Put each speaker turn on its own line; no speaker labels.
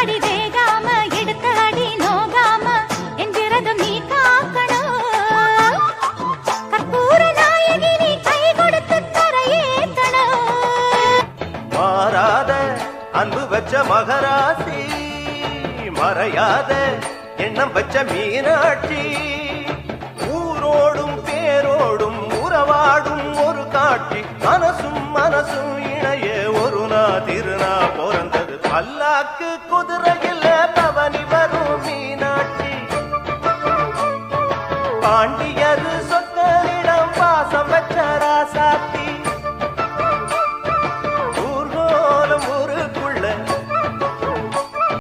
அடி வேகாம எடுத்த அடி நோகாம என் விரதம் நீ காக்கணும். கற்பூர நாயகி நீ கை கொடுத்து கரையேத்தணும்
மாறாத அன்பு வச்ச மகராசி மறையாத எண்ணம் வச்ச மீனாட்சி. ஊரோடும் பேரோடும் உறவாடும் ஒரு காட்சி மனசும் மனசும் இணைய ஒரு நா பல்லாக்கு குதிரையில் பவனி வரும் மீனாட்சி. பாண்டியர் சொக்கரிடம் பாசம் வச்ச ராசாத்தி.